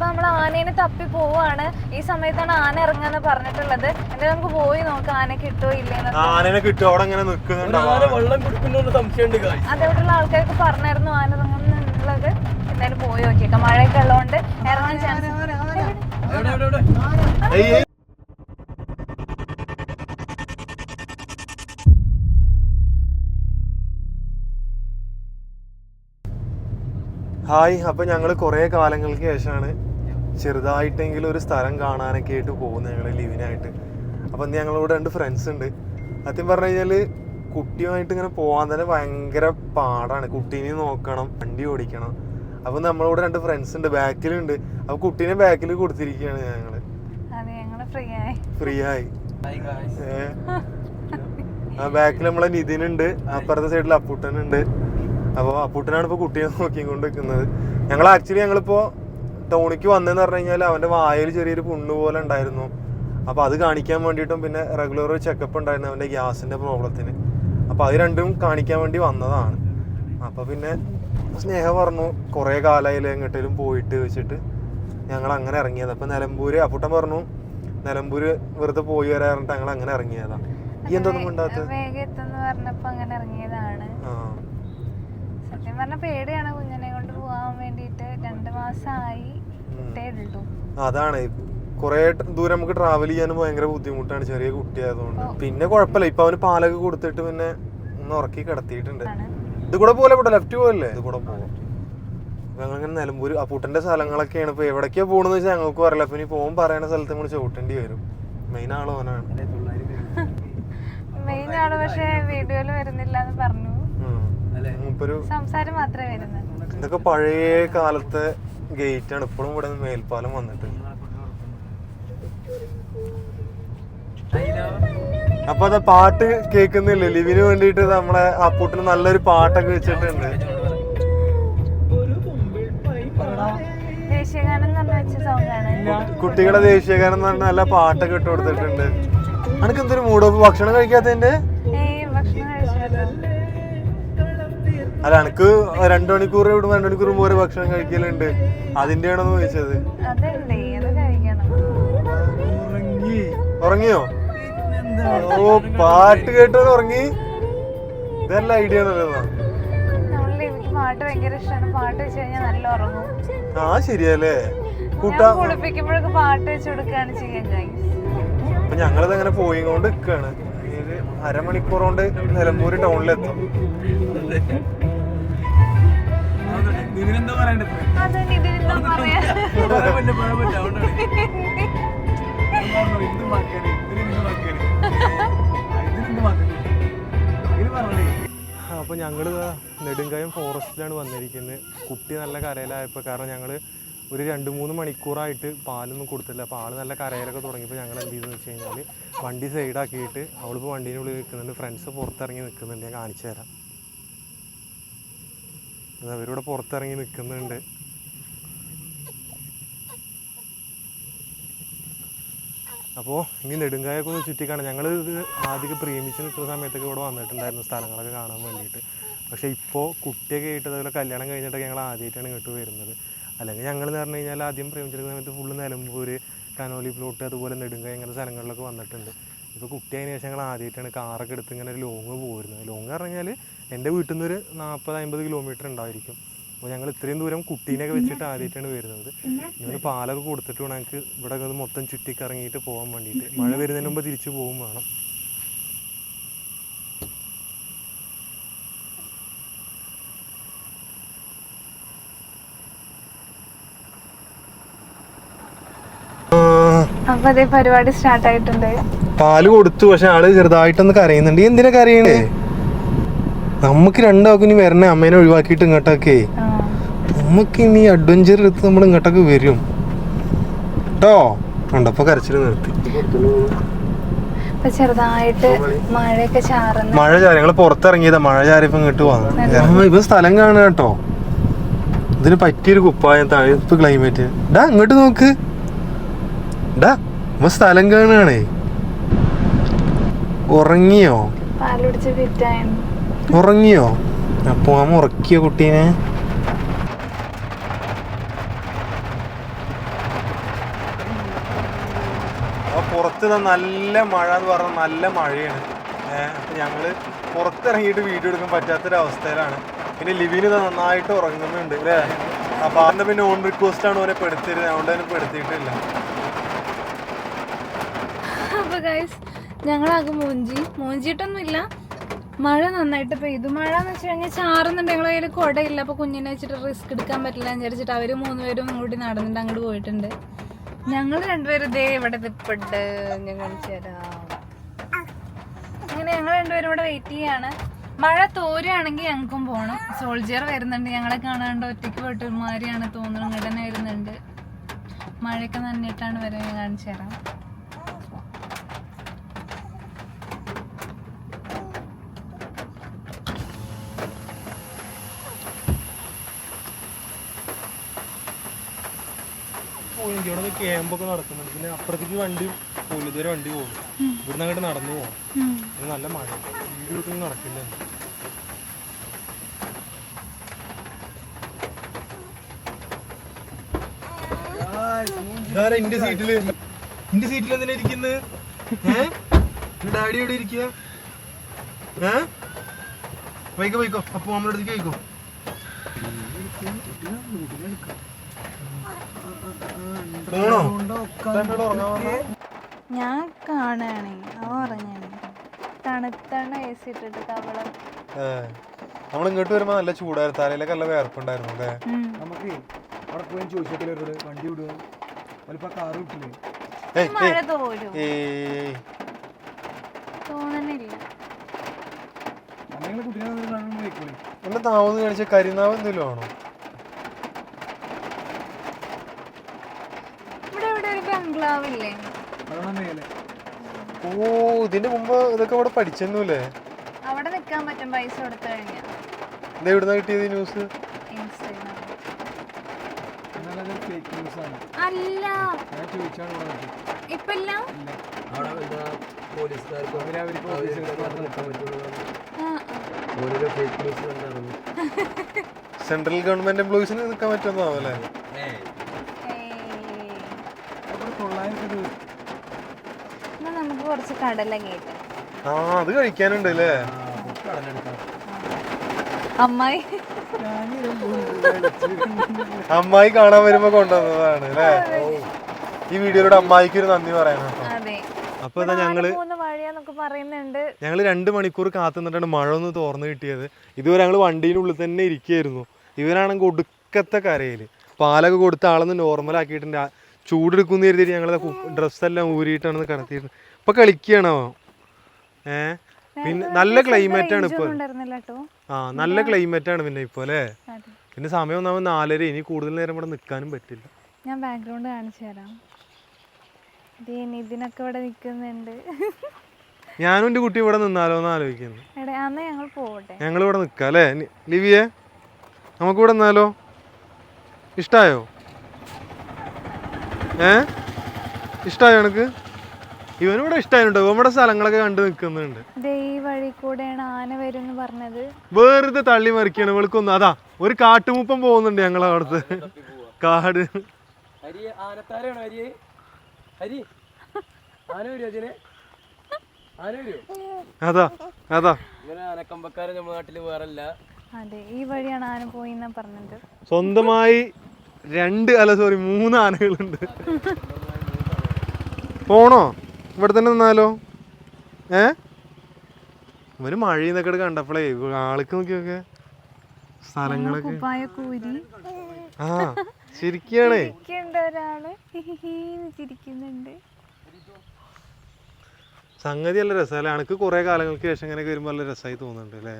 അപ്പൊ നമ്മൾ ആനേനെ തപ്പി പോവാണ്. ഈ സമയത്താണ് ആന ഇറങ്ങാന്ന് പറഞ്ഞിട്ടുള്ളത്. എന്തായാലും നമുക്ക് പോയി നോക്കാം ആന കിട്ടുമോ ഇല്ലേന്ന് ആനനെ കിട്ടും അവിടെ ഇങ്ങനെ നിൽക്കുന്നുണ്ട് ആന വെള്ളം കുടിക്കുന്നോണ്ട് സംശയമുണ്ട് അതേപോലുള്ള ആൾക്കാർക്ക് പറഞ്ഞായിരുന്നു ആന ഇറങ്ങുന്നുള്ളത്. എന്തായാലും പോയി നോക്കിയേക്കാം. മഴയൊക്കെ ഉള്ളതുകൊണ്ട് ഇറങ്ങാൻ ചാൻസ്. ഹായ് അപ്പോൾ ഞങ്ങൾ കുറേ കാലങ്ങൾക്ക് ശേഷമാണ് ചെറുതായിട്ടെങ്കിലും ഒരു സ്ഥലം കാണാനൊക്കെ ആയിട്ട് പോകുന്നത് ഞങ്ങൾ ലീവിനായിട്ട്. അപ്പം ഇന്ന് ഞങ്ങളോട് രണ്ട് ഫ്രണ്ട്സ് ഉണ്ട്. സത്യം പറഞ്ഞു കഴിഞ്ഞാൽ കുട്ടിയുമായിട്ട് ഇങ്ങനെ പോകാൻ തന്നെ ഭയങ്കര പാടാണ്. കുട്ടീനെ നോക്കണം വണ്ടി ഓടിക്കണം. അപ്പം നമ്മളോട് രണ്ട് ഫ്രണ്ട്സ് ഉണ്ട് ബാക്കിലുണ്ട്. അപ്പൊ കുട്ടീനെ ബാക്കിൽ കൊടുത്തിരിക്കുകയാണ് ഞങ്ങൾ അതെ ഞങ്ങൾ ഫ്രീ ആയി. ആ ബാക്കിൽ നമ്മളെ നിതിൻ ഉണ്ട് അപ്പുറത്തെ സൈഡിൽ അപ്പൂട്ടൻ ഉണ്ട്. അപ്പോൾ അപ്പൂട്ടനാണ് ഇപ്പോൾ കുട്ടിയെ നോക്കിക്കൊണ്ട് നിൽക്കുന്നത് ഞങ്ങൾ ആക്ച്വലി ഞങ്ങളിപ്പോ ടോണിക്ക് വന്നതെന്ന് പറഞ്ഞു കഴിഞ്ഞാൽ അവന്റെ വായിൽ ചെറിയൊരു പുണ്ണ് പോലെ ഉണ്ടായിരുന്നു. അപ്പോൾ അത് കാണിക്കാൻ വേണ്ടിയിട്ടും പിന്നെ റെഗുലർ ഒരു ചെക്കപ്പ് ഉണ്ടായിരുന്നു അവന്റെ ഗ്യാസിന്റെ പ്രോബ്ലത്തിന്. അപ്പോൾ അത് രണ്ടും കാണിക്കാൻ വേണ്ടി വന്നതാണ്. അപ്പോൾ പിന്നെ സ്നേഹ പറഞ്ഞു കുറേ കാലമായില്ല എങ്ങോട്ടേലും പോയിട്ട് വെച്ചിട്ട് ഞങ്ങൾ അങ്ങനെ ഇറങ്ങിയത്. അപ്പോൾ നിലമ്പൂര് അപ്പൂട്ടൻ പറഞ്ഞു നിലമ്പൂര് വെറുതെ പോയി വരാറുണ്ട് ഞങ്ങൾ അങ്ങനെ ഇറങ്ങിയതാണ് ഈ എന്തൊന്നും ഉണ്ടാകത്ത് സത്യം പറഞ്ഞ പേടിയാണ് കുഞ്ഞിനെ കൊണ്ട് പോവാൻ വേണ്ടിയിട്ട്. രണ്ട് മാസമായി അതാണ്. കുറെ ദൂരം നമുക്ക് ട്രാവൽ ചെയ്യാനും ഭയങ്കര ബുദ്ധിമുട്ടാണ് ചെറിയ കുട്ടിയായതുകൊണ്ട്. പിന്നെ കുഴപ്പമില്ല. ഇപ്പൊ അവന് പാലൊക്കെ കൊടുത്തിട്ട് പിന്നെ ഒന്ന് ഉറക്കി കിടത്തിയിട്ടുണ്ട്. ഇത് കൂടെ പോലെ ഇവിടെ ലെഫ്റ്റ് പോകല്ലേ ഇത് കൂടെ പോകും ഞങ്ങളിങ്ങനെ നിലമ്പൂര് അപ്പൂട്ടന്റെ സ്ഥലങ്ങളൊക്കെയാണ്. ഇപ്പൊ എവിടേക്കാ പോണെന്ന് വെച്ചാൽ ഞങ്ങൾക്ക് അറിയില്ല. അപ്പൊ ഇനി പോകും പറയുന്ന സ്ഥലത്ത് നമ്മൾ ചവിട്ടേണ്ടി വരും. മെയിൻ ആൾ ഓനാണ്. മെയിൻ ആൾ പക്ഷേ വീഡിയോയിൽ വരുന്നില്ല എന്ന് പറഞ്ഞു അല്ലേ? മൂപ്പര് സംസാരം മാത്രമേ ഇതൊക്കെ പഴയ കാലത്തെ ഗേറ്റ് ആണ്. ഇപ്പോഴും ഇവിടെ മേൽപ്പാലം വന്നിട്ട്. അപ്പൊ അത് പാട്ട് കേൾക്കുന്നില്ലേ? ലിവിന് വേണ്ടിയിട്ട് നമ്മളെ അപ്പൂട്ടിന് നല്ലൊരു പാട്ടൊക്കെ വെച്ചിട്ടുണ്ട്. ദേശീയഗാനം എന്ന് വെച്ച സോങ് ആണ്. കുട്ടികളെ ദേശീയഗാനം എന്ന് പറഞ്ഞ നല്ല പാട്ടൊക്കെ ഇട്ട് കൊടുത്തിട്ടുണ്ട്. അനക്ക് എന്തൊരു മൂഡ് ഓഫ് ഭക്ഷണം കഴിക്കാത്തതിന്റെ? അല്ല എനിക്ക് രണ്ടു മണിക്കൂർ ഇവിടുന്ന് രണ്ടു മണിക്കൂർ പോലെ ഭക്ഷണം കഴിക്കലുണ്ട്. അതിന്റെ ആണെന്ന് ചോദിച്ചത് ഉറങ്ങിയോ? ഓ പാട്ട് കേട്ടോ ഉറങ്ങി. ഇതല്ല ഐഡിയ ആണല്ലോ പാട്ട് ഭയങ്കര ഇഷ്ടമാണ് പാട്ട് വെച്ച് കഴിഞ്ഞാൽ നല്ല ഉറങ്ങും. ആ ശരിയല്ലേ. കുളിപ്പിക്കുമ്പോഴൊക്കെ പാട്ട് വെച്ച് കൊടുക്കുകയാണ് ചെയ്യാൻ ഗൈസ് അപ്പൊ ഞങ്ങളിത് അങ്ങനെ പോയി കൊണ്ട് നിൽക്കാണ് അരമണിക്കൂർ കൊണ്ട് നിലമ്പൂര് ടൗണിലെത്തും ഞാൻ ഞങ്ങൾ ഇത് മാക്കാന് ഇതിനെന്ത് മാക്കാന് ഇതിനെന്ത് മാക്കാന് ഇത് പറഞ്ഞേ? അപ്പോൾ ഞങ്ങൾ നെടുങ്കായം ഫോറസ്റ്റിലാണ് വന്നിരിക്കുന്നത് കുട്ടി നല്ല കരയിലായപ്പോൾ കാരണം ഞങ്ങൾ ഒരു രണ്ട് മൂന്ന് മണിക്കൂറായിട്ട് പാലൊന്നും കൊടുത്തില്ല. അപ്പോൾ ആൾ നല്ല കരയിലൊക്കെ തുടങ്ങിയപ്പോൾ ഞങ്ങൾ എന്ത് ചെയ്തെന്ന് വെച്ച് കഴിഞ്ഞാൽ വണ്ടി സൈഡാക്കിയിട്ട് അവളിപ്പോൾ വണ്ടീന്റെ ഉള്ളിൽ നിൽക്കുന്നുണ്ട് ഫ്രണ്ട്സ് പുറത്തിറങ്ങി നിൽക്കുന്നുണ്ട് ഞാൻ കാണിച്ചു തരാം. അവരിവിടെ പുറത്തിറങ്ങി നിൽക്കുന്നുണ്ട് അപ്പോൾ ഇനി നെടുങ്കായൊക്കെ ഒന്ന് ചുറ്റിക്കാണ്. ഞങ്ങൾ ഇത് ആദ്യമൊക്കെ പ്രേമിച്ച് നിൽക്കുന്ന സമയത്തൊക്കെ ഇവിടെ വന്നിട്ടുണ്ടായിരുന്നു സ്ഥലങ്ങളൊക്കെ കാണാൻ വേണ്ടിയിട്ട്. പക്ഷേ ഇപ്പോൾ കുട്ടിയൊക്കെ ആയിട്ട് അതുപോലെ കല്യാണം കഴിഞ്ഞിട്ടൊക്കെ ഞങ്ങൾ ആദ്യമായിട്ടാണ് ഇങ്ങോട്ട് വരുന്നത്. അല്ലെങ്കിൽ ഞങ്ങൾ എന്ന് പറഞ്ഞു കഴിഞ്ഞാൽ ആദ്യം പ്രേമിച്ചിരിക്കുന്ന സമയത്ത് ഫുള്ള് നിലമ്പൂർ കനോലി പ്ലോട്ട് അതുപോലെ നെടുങ്കായ ഇങ്ങനത്തെ സ്ഥലങ്ങളിലൊക്കെ വന്നിട്ടുണ്ട്. ഇപ്പോൾ കുട്ടിയായതിനു ശേഷം ഞങ്ങൾ ആദ്യമായിട്ടാണ് കാറൊക്കെ എടുത്ത് ഇങ്ങനെ ഒരു ലോങ് പോരുന്നത്. ലോങ് എന്ന് പറഞ്ഞു കഴിഞ്ഞാൽ എന്റെ വീട്ടിൽ നിന്ന് ഒരു നാൽപ്പത് അമ്പത് കിലോമീറ്റർ ഉണ്ടായിരിക്കും. അപ്പോൾ ഞങ്ങൾ ഇത്രയും ദൂരം കുട്ടീനെയൊക്കെ വെച്ചിട്ട് ആദ്യമായിട്ടാണ് വരുന്നത്. ഞങ്ങൾ പാലൊക്കെ കൊടുത്തിട്ട് വേണം ഞങ്ങൾക്ക് ഇവിടെ ഒന്ന് മൊത്തം ചുറ്റിക്കറങ്ങിയിട്ട് പോകാൻ വേണ്ടിയിട്ട്. മഴ വരുന്നതിന് മുമ്പ് തിരിച്ചു പോകും വേണം. അപ്പൊ അതേ പരിപാടി സ്റ്റാർട്ട് ആയിട്ടുണ്ട്. പാൽ കൊടുത്തു പക്ഷെ ആൾ ചെറുതായിട്ടൊന്ന് കരയുന്നുണ്ട്. എന്തിനാ കരയണേ? നമുക്ക് രണ്ടാൾക്കും ഇനി വരണേ അമ്മേനെ ഒഴിവാക്കിയിട്ട് ഇങ്ങോട്ടൊക്കെ. നമുക്ക് ഇനി അഡ്വഞ്ചർ എടുത്ത് നമ്മൾ ഇങ്ങോട്ടൊക്കെ വരും. കേട്ടോ കണ്ടപ്പോ കരച്ചിൽ നിർത്തി. ചെറുതായിട്ട് മഴയൊക്കെ ചാറുന്നു. മഴ ചാരി ഞങ്ങൾ പുറത്തിറങ്ങിയതാ മഴ ചാരിയപ്പോ ഇങ്ങോട്ട് വന്നു ഇപ്പൊ സ്ഥലം കാണുക കേട്ടോ ഇതിന് പറ്റിയൊരു കുപ്പായം താഴെ ഇപ്പൊ ക്ലൈമറ്റ് ഡാ ഇങ്ങോട്ട് നോക്ക്. ഡാ ഇപ്പൊ സ്ഥലം കാണുകയാണേ ഉറങ്ങിയോ? ഉറങ്ങിയോ? അപ്പൊ അമ്മ ഉറക്കിയോ കുട്ടീനെ? പുറത്ത് നല്ല മഴ എന്ന് പറഞ്ഞാൽ നല്ല മഴയാണ്. അപ്പം ഞങ്ങൾ പുറത്തിറങ്ങിയിട്ട് വീഡിയോ എടുക്കാൻ പറ്റാത്തൊരവസ്ഥയിലാണ്. പിന്നെ ലിവിന് നന്നായിട്ട് ഉറങ്ങുന്നുണ്ട് അല്ലേ? അപ്പൊ അതിന്റെ പിന്നെ ഓൺ റിക്വസ്റ്റ് ആണ് ഓനെ പെടുത്തിരുന്നത് അതുകൊണ്ട് തന്നെ പെടുത്തിയിട്ടില്ല. ഞങ്ങളാകെ മൂഞ്ചി. മൂഞ്ചിയിട്ടൊന്നുമില്ല മഴ നന്നായിട്ട് പെയ്തു. മഴ എന്ന് വെച്ച് കഴിഞ്ഞാൽ ചാറുന്നുണ്ട്. ഞങ്ങളെ കയ്യിൽ കുടയില്ല. അപ്പൊ കുഞ്ഞിനെ വെച്ചിട്ട് റിസ്ക് എടുക്കാൻ പറ്റില്ല എന്ന് വിചാരിച്ചിട്ട് അവർ മൂന്നുപേരും കൂടി നടന്നിട്ട് അങ്ങോട്ട് പോയിട്ടുണ്ട്. ഞങ്ങൾ രണ്ടുപേരും ഇതേ ഇവിടെ നിപ്പുണ്ട്. ഞാൻ കാണിച്ചു അങ്ങനെ ഞങ്ങൾ രണ്ടുപേരും ഇവിടെ വെയിറ്റ് ചെയ്യാണ്. മഴ തോരുകയാണെങ്കിൽ ഞങ്ങൾക്കും പോകണം സോൾജിയർ വരുന്നുണ്ട്. ഞങ്ങളെ കാണാണ്ട് ഒറ്റയ്ക്ക് പോയിട്ട് ഒരുമാതിരിയാണ് തോന്നുന്നു ഇങ്ങനെ വരുന്നുണ്ട്. മഴയൊക്കെ നന്നിട്ടാണ് വരെ ഞാൻ കാണിച്ചു തരാം. പോയി ഇവിടെ ക്യാമ്പൊക്കെ നടക്കുന്നുണ്ട്. പിന്നെ അപ്പുറത്തേക്ക് വണ്ടി പോലും ഇതുവരെ വണ്ടി പോകും ഇവിടുന്ന് അങ്ങോട്ട് നടന്നു പോകും നല്ല മഴ. വീട് നടക്കില്ല. എന്റെ സീറ്റിൽ? എന്റെ സീറ്റിൽ എന്തിനാ ഇരിക്കുന്നത് ഡാഡി എവിടെ ഇരിക്കുക ഏ? വൈകോ വൈകോ അപ്പൊ നമ്മളടുത്തേക്ക് വൈകോ പോണോ എന്നോട് ഉറങ്ങാൻ പറഞ്ഞാ? ഞാൻ കാണാണേ അവ പറഞ്ഞാണ് തണുത്തണ എ സി ഇട്ടിട്ട് കവളം. നമ്മൾ ഇങ്ങോട്ട് വരുമ്പോ നല്ല ചൂടായിരുന്നു. തലയിലൊക്കെ നല്ല വേർപ്പുണ്ടായിരുന്നു അല്ലേ. നമുക്ക് അവിടെ പോയി ചോദിച്ചിട്ടില്ല ഒരു വണ്ടി വിടുക വലിപ്പോ കാറ് വിട്ടില്ലേ? മഴ തോരും. ഏയ്. തോന്നണില്ല. കുട്ടികളെ എന്താ താമസം കാണിച്ച കരിനാവ് എന്തെങ്കിലും ആണോ ഇവിടെ ഇല്ലേ അതാണ് മേലെ ഓ ഇതിന്റെ മുമ്പ് ഇതൊക്കെ ഇവിടെ പഠിച്ചെന്നൂല്ലേ? അവിടെ നിൽക്കാൻ പറ്റും പൈസ കൊടുത്തു കഴിഞ്ഞാൽ ഇത് എവിടുന്ന കിട്ടിയത് ഈ ന്യൂസ്? ഇൻസ്റ്റാഗ്രാം എന്നാലത് ഫേക്ക് ന്യൂസ് ആണ്. അല്ല. ഞാൻ ചോദിച്ചാണ് ഇവിടെ നോക്കി ഇപ്പൊ ഇല്ല. അവിടെ എന്താ പോലീസുകാർക്ക് അവർ അവർക്ക് ഓഫീസുകൾക്ക് മാത്രം നിൽക്കാൻ പറ്റുള്ളൂ. ആ, ആ. ഓരോരോ ഫേക്ക് ന്യൂസ് സെൻട്രൽ ഗവൺമെന്റ് എംപ്ലോയീസിന് നിൽക്കാൻ പറ്റുന്നോ ഏയ്. അവിടെ തൊള്ളായിരം രൂപ എന്നാ നമുക്ക് കുറച്ച് കടല കേട്ട് ആ അത് കഴിക്കാനുണ്ട് അല്ലേ അമ്മായി. അമ്മായി കാണാൻ വരുമ്പോ കൊണ്ടുവന്നതാണ് അല്ലേ? ഈ വീഡിയോയിലൂടെ അമ്മായിക്ക് ഒരു നന്ദി പറയണം അതെ. അപ്പൊ ഇതാ ഞങ്ങൾ മൂന്ന് മഴയാന്നൊക്കെ പറയുന്നുണ്ട്. ഞങ്ങൾ രണ്ട് മണിക്കൂർ കാത്തുനിന്നിട്ടാണ് മഴ ഒന്ന് തോർന്നു കിട്ടിയത്. ഇതുവരെ ഞങ്ങൾ വണ്ടിയിൽ ഉള്ളിൽ തന്നെ ഇരിക്കുകയായിരുന്നു ഇവരാണെങ്കിൽ ഒടുക്കത്തെ കരയിൽ. പാലൊക്കെ കൊടുത്ത ആളൊന്ന് നോർമൽ ആക്കിയിട്ടുണ്ട്. ആ ചൂടെടുക്കുന്ന കരുതിയിട്ട് ഞങ്ങൾ ഡ്രസ്സെല്ലാം ഊരിയിട്ടാണ് കടത്തിയിരുന്നത് ഇപ്പൊ കളിക്കുകയാണോ ഏ? പിന്നെ നല്ല ക്ലൈമറ്റ് ആണ് ഇപ്പൊ. ആ നല്ല ക്ലൈമറ്റ് ആണ് പിന്നെ ഇപ്പൊ അല്ലേ? പിന്നെ സമയം ഒന്നാമത് നാലര ഇനി കൂടുതൽ നേരം ഇവിടെ നിൽക്കാനും പറ്റില്ല. ഞാൻ ബാക്ക്ഗ്രൗണ്ട് കാണിച്ചു തരാം. ഇതിനൊക്കെ ഇവിടെ നിൽക്കുന്നുണ്ട് ഞാനും എന്റെ കുട്ടി ഇവിടെ നിന്നാലോ എന്ന് ആലോചിക്കുന്നു. ഞങ്ങൾ പോവട്ടെ. ഞങ്ങൾ ഇവിടെ നിൽക്കാം അല്ലേ? ലിവിയെ നമുക്ക് ഇവിടെ നിന്നാലോ? ഇഷ്ടായോ? ഏ? ഇഷ്ടായോ എനക്ക് ഇവനിവിടെ ഇഷ്ടമായിട്ടോ നമ്മുടെ സ്ഥലങ്ങളൊക്കെ കണ്ടു നിൽക്കുന്നുണ്ട്. ദേ ഈ വഴി കൂടെയാണ് ആന വരും പറഞ്ഞത്. വെറുതെ തള്ളി മറിക്കാണ്. ഇവൾക്കൊന്നും അതാ ഒരു കാട്ടുമുപ്പം പോകുന്നുണ്ട് ഞങ്ങൾ അവിടുത്തെ. കാട്. അതാ അതാ. ഇങ്ങനെ ആനക്കമ്പക്കാരൻ നമ്മുടെ നാട്ടിൽ വേറല്ല. അതെ ഈ വഴിയാണ് ആന പോയി പറഞ്ഞത്. സ്വന്തമായി രണ്ട് അല്ല സോറി മൂന്ന് ആനകളുണ്ട്. പോണോ? ഇവിടെ തന്നെ നിന്നാലോ? ഏ? ഇവർ മഴയെന്നൊക്കെ കണ്ടപ്പോഴേ ആൾക്ക് നോക്കിയൊക്കെ സ്ഥലങ്ങളൊക്കെ. ആ ശരിക്കാണേ സംഗതി നല്ല രസമല്ലേ? അനക്ക് കുറെ കാലങ്ങൾക്ക് ശേഷം ഇങ്ങനെയൊക്കെ വരുമ്പോൾ നല്ല രസമായി തോന്നുന്നുണ്ട് അല്ലേ?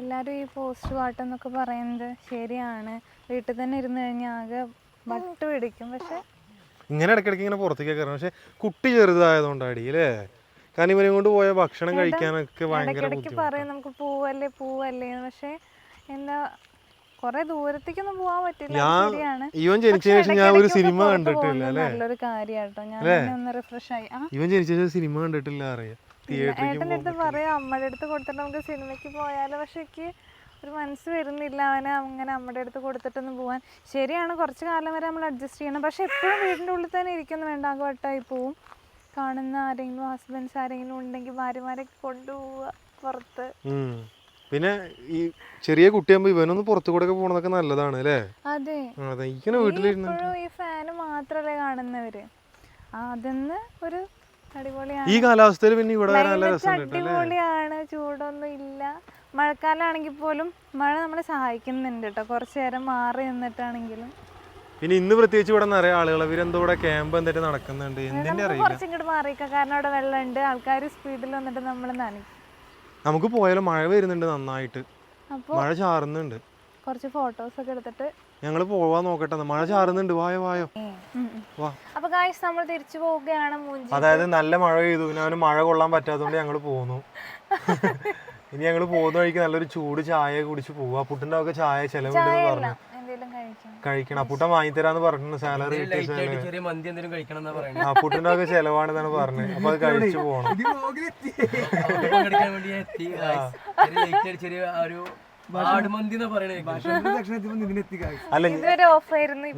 എല്ലാരും ഈ പോസ്റ്റ് പാട്ടെന്നൊക്കെ പറയുന്നത് ശരിയാണ്. വീട്ടിൽ തന്നെ ഇരുന്ന് കഴിഞ്ഞാൽ ആകെ വട്ട് പിടിക്കും. പക്ഷെ ഇങ്ങനെ ഇടയ്ക്കിടയ്ക്ക് ഇങ്ങനെ പുറത്തേക്ക് കയറണം പക്ഷെ കുട്ടി ചെറുതായതുകൊണ്ടാടി അല്ലേ? കാരണം ഇവനെ കൊണ്ട് പോയ ഭക്ഷണം കഴിക്കാനൊക്കെ ഭയങ്കര പറയും നമുക്ക് പോവല്ലേ പോവല്ലേ പക്ഷെ എന്താ കൊറേ ദൂരത്തേക്കൊന്നും പോവാൻ പറ്റില്ല. ശരിയാണ്. ഇവൻ ജനിച്ചതിന് ശേഷം ഞാൻ ഒരു സിനിമ കണ്ടിട്ടില്ല അല്ലേ? നല്ലൊരു കാര്യാട്ടോ. ഞാൻ ഒന്ന് റിഫ്രഷ് ആയി. ഇവൻ ജനിച്ച ശേഷം സിനിമ കണ്ടിട്ടില്ല അറിയാം. തിയേറ്ററിൽ ഏട്ടന്റെ അടുത്ത് പറയാം? അമ്മയുടെ അടുത്ത് കൊടുത്തിട്ട് നമുക്ക് സിനിമയ്ക്ക് പോയാലോ. പക്ഷെ എനിക്ക് ഒരു മനസ്സ് വരുന്നില്ല. അവനെ അങ്ങനെ നമ്മുടെ അടുത്ത് കൊടുത്തിട്ടൊന്ന് പോവാൻ. ശരിയാണ് കുറച്ച് കാലം വരെ നമ്മൾ അഡ്ജസ്റ്റ് ചെയ്യണം. പക്ഷെ എപ്പോഴും വീടിന്റെ ഉള്ളിൽ തന്നെ ഇരിക്കുന്നു വേണ്ട ആകെ വട്ടായി പോവും. കാണുന്ന ആരെങ്കിലും ഹസ്ബൻഡ്സ് ആരെങ്കിലും ഉണ്ടെങ്കിൽ ഭാര്യമാരെ കൊണ്ടുപോവുക പുറത്ത്. പിന്നെ ഈ ചെറിയ കുട്ടിയാകുമ്പോ ഇവനൊന്ന് പുറത്തു കൂടെ ഒക്കെ പോണതൊക്കെ നല്ലതാണ് അല്ലേ? അതെ. ഇങ്ങനെ വീട്ടിലിരുന്ന് ഈ ഫാന് മാത്രല്ലേ കാണുന്നവര്. അതെന്ന് ഒരു അടിപൊളിയാണ്. ഈ കാലാവസ്ഥയിൽ പിന്നെ ഇവിടെ അടിപൊളിയാണ് ചൂടൊന്നും ഇല്ല. മഴക്കാലമാണെങ്കിൽ പോലും മഴ നമ്മളെ സഹായിക്കുന്നുണ്ട് കേട്ടോ. കുറച്ച് നേരം മാറി നിന്നിട്ടാണെങ്കിലും. പിന്നെ ഇന്ന് പ്രത്യേകിച്ച് ഇവിടെ നിറയെ ആളുകൾ ഇവരെന്തോ ഇവിടെ ക്യാമ്പ് എന്തിട്ട് നടക്കുന്നുണ്ട്? എന്തിന്റെ നമുക്ക് അറിയില്ല. കുറച്ച് ഇങ്ങോട്ട് മാറിയേക്കാം. കാരണം അവിടെ വെള്ളമുണ്ട്. ആൾക്കാർ സ്പീഡിൽ വന്നിട്ട് നമ്മൾ നനയ്ക്കും നമുക്ക് പോയാലും മഴ വരുന്നുണ്ട് നന്നായിട്ട്. അപ്പോൾ മഴ ചാറുന്നുണ്ട്. കുറച്ച് ഫോട്ടോസ് ഒക്കെ എടുത്തിട്ട് ഞങ്ങൾ പോവാൻ നോക്കട്ടെ മഴ ചാറുന്നുണ്ട്. വായോ വായോ. വാ. അപ്പൊ കാഴ്ച നമ്മൾ തിരിച്ചു പോവുകയാണ് അതായത് നല്ല മഴ പെയ്തു. പിന്നെ അവന് മഴ കൊള്ളാൻ പറ്റാത്തതുകൊണ്ട് ഞങ്ങൾ പോന്നു. ഇനി ഞങ്ങൾ പോകുന്ന വഴിക്ക് നല്ലൊരു ചൂട് ചായ കുടിച്ച് പോവാ. പുട്ടിന്റെ ഒക്കെ ചായ ചെലവുണ്ടെന്ന് പറഞ്ഞു. കഴിക്കണം. അപ്പുട്ടൻ വാങ്ങിത്തരാന്ന് പറഞ്ഞു സാലറി കിട്ടിയ പുട്ടിന്റെ ഒക്കെ ചെലവാണെന്നാണ് പറഞ്ഞത്. അപ്പൊ അത് കഴിച്ചു പോണം. അല്ല ഇപ്പൊ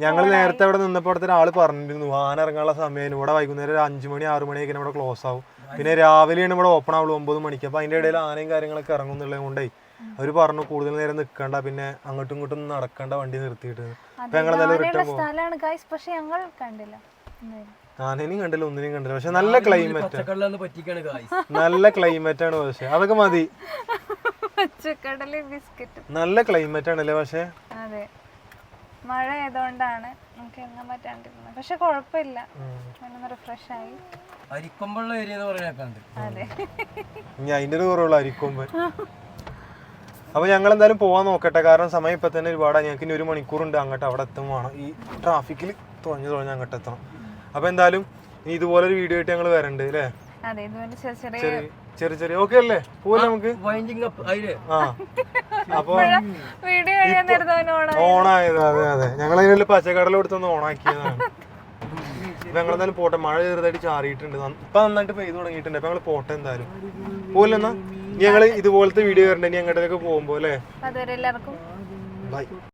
ഞങ്ങൾ നേരത്തെ ഇവിടെ നിന്നപ്പോഴത്തെ ആൾ പറഞ്ഞിരുന്നു ആന ഇറങ്ങാനുള്ള സമയം ഇവിടെ വൈകുന്നേരം ഒരു അഞ്ചു മണി ആറു മണിയൊക്കെ ഇവിടെ ക്ലോസ് ആവും. പിന്നെ രാവിലെയാണ് ഇവിടെ ഓപ്പൺ ആവുള്ളൂ ഒമ്പത് മണിക്ക്. അപ്പൊ അതിന്റെ ഇടയിൽ ആനയും കാര്യങ്ങളൊക്കെ ഇറങ്ങുന്നുള്ളത് കൊണ്ടേ അവർ പറഞ്ഞു കൂടുതൽ നേരം നിൽക്കണ്ട പിന്നെ അങ്ങോട്ടും ഇങ്ങോട്ടും നടക്കണ്ട വണ്ടി നിർത്തിയിട്ട്. അപ്പൊ ഞങ്ങൾ നല്ല ആനയുള്ള റിട്ടേൺ ഗൈസ് പക്ഷെ ഞങ്ങൾ കണ്ടില്ല. ഒന്നിനും ആനേനെയും കണ്ടില്ല ഒന്നിനെയും കണ്ടില്ല പക്ഷെ നല്ല ക്ലൈമറ്റ് നല്ല ക്ലൈമറ്റ് ആണ് പക്ഷെ അതൊക്കെ മതി. പച്ചക്കടൽ ബിസ്ക്കറ്റും. നല്ല ക്ലൈമറ്റ് ആണല്ലേ പക്ഷേ അതെ. മഴ ആയതുകൊണ്ടാണ് നമുക്ക് എങ്ങാൻ പറ്റാണ്ടിരുന്നത്. പക്ഷെ കുഴപ്പമില്ല. റിഫ്രഷ് ആയി. അരിക്കൊമ്പുള്ള ഏരിയ എന്ന് പറഞ്ഞേക്കാണ്ട് അതെ. ഇനി അതിന്റെ ഒരു കുറവുള്ള അരിക്കൊമ്പ്. അപ്പൊ ഞങ്ങൾ എന്തായാലും പോവാൻ നോക്കട്ടെ. കാരണം സമയം ഇപ്പൊ തന്നെ ഒരുപാടാണ് ഞങ്ങൾക്ക് ഇനി ഒരു മണിക്കൂറുണ്ട്. അങ്ങോട്ട് അവിടെ എത്തും വേണം. ഈ ട്രാഫിക്കിൽ തുഴഞ്ഞു തുഴഞ്ഞ് അങ്ങോട്ട് എത്തണം. അപ്പൊ എന്തായാലും ഇനി ഇതുപോലെ ഒരു വീഡിയോ ആയിട്ട് ഞങ്ങൾ വരണ്ട് അല്ലേ? അതെ ഇതുപോലെ ചെറിയ ചെറിയ ചെറിയ ഓക്കെ അല്ലേ? പോലെ നമുക്ക്? വൈൻഡിങ് അപ്പ് അതിൽ. ആ. അപ്പൊ വീഡിയോ ഓണായത്. അതെ അതെ. ഞങ്ങൾ അതിനുള്ള പച്ചക്കടല കൊടുത്തൊന്ന് ഓണാക്കിയതാണ്. അപ്പൊ ഞങ്ങൾ എന്തായാലും പോട്ടെ മഴ ചെറുതായിട്ട് ചാറിയിട്ടുണ്ട്. ഇപ്പൊ നന്നായിട്ട് പെയ്തു തുടങ്ങിയിട്ടുണ്ട്. അപ്പൊ ഞങ്ങൾ പോട്ടെ എന്തായാലും. പോലെന്നാ ഞങ്ങൾ ഞങ്ങൾ ഇതുപോലത്തെ വീഡിയോ വരണ്ടേ. ഞങ്ങളുടെ അങ്ങോട്ടേക്ക് പോകുമ്പോ അല്ലേ? അതുവരെ എല്ലാവർക്കും ബൈ